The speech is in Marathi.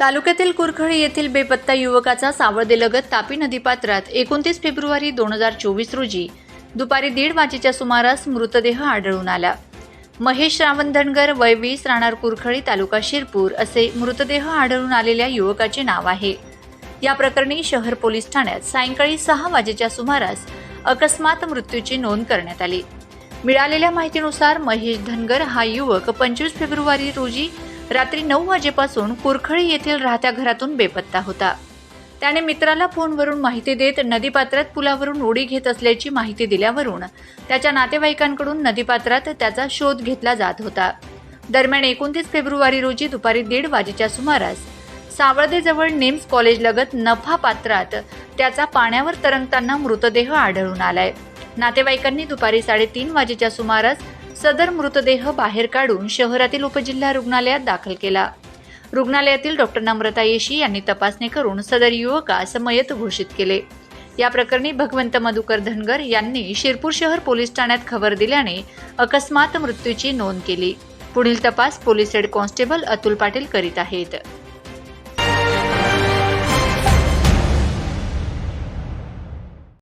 तालुक्यातील कुरखळी येथील बेपत्ता युवकाचा सावळदेलगत तापी नदीपात्रात एकोणतीस फेब्रुवारी दोन हजार चोवीस रोजी. दुपारी दीड वाजेच्या सुमारास मृतदेह आढळून आला. महेश रावण धनगर वय वीस राहणार कुरखळी तालुका शिरपूर असे मृतदेह आढळून आलेल्या युवकाचे नाव आहे. या प्रकरणी शहर पोलीस ठाण्यात सायंकाळी सहा वाजेच्या सुमारास अकस्मात मृत्यूची नोंद करण्यात आली. मिळालेल्या माहितीनुसार महेश धनगर हा युवक पंचवीस फेब्रुवारी रोजी रात्री नऊ वाजेपासून कुरखळी येथील राहत्या घरातून बेपत्ता होता. त्याने मित्राला फोनवरून माहिती देत नदीपात्रात पुलावरून उडी घेत असल्याची माहिती दिल्यावरून त्याच्या नातेवाईकांकडून नदीपात्रात त्याचा शोध घेतला जात होता. दरम्यान एकोणतीस फेब्रुवारी रोजी दुपारी दीड वाजेच्या सुमारास सावळदेजवळ नेम्स कॉलेजलगत नफा पात्रात त्याचा पाण्यावर तरंगताना मृतदेह आढळून आलाय. नातेवाईकांनी दुपारी साडेतीन वाजेच्या सुमारास सदर मृतदेह बाहेर काढून शहरातील उपजिल्हा रुग्णालयात दाखल केला. रुग्णालयातील डॉक्टर नम्रता येशी यांनी तपासणी करून सदर युवकास मयत घोषित केले. या प्रकरणी भगवंत मधुकर धनगर यांनी शिरपूर शहर पोलीस ठाण्यात खबर दिल्याने अकस्मात मृत्यूची नोंद केली. पुढील तपास police head constable Atul Patil करीत आहेत.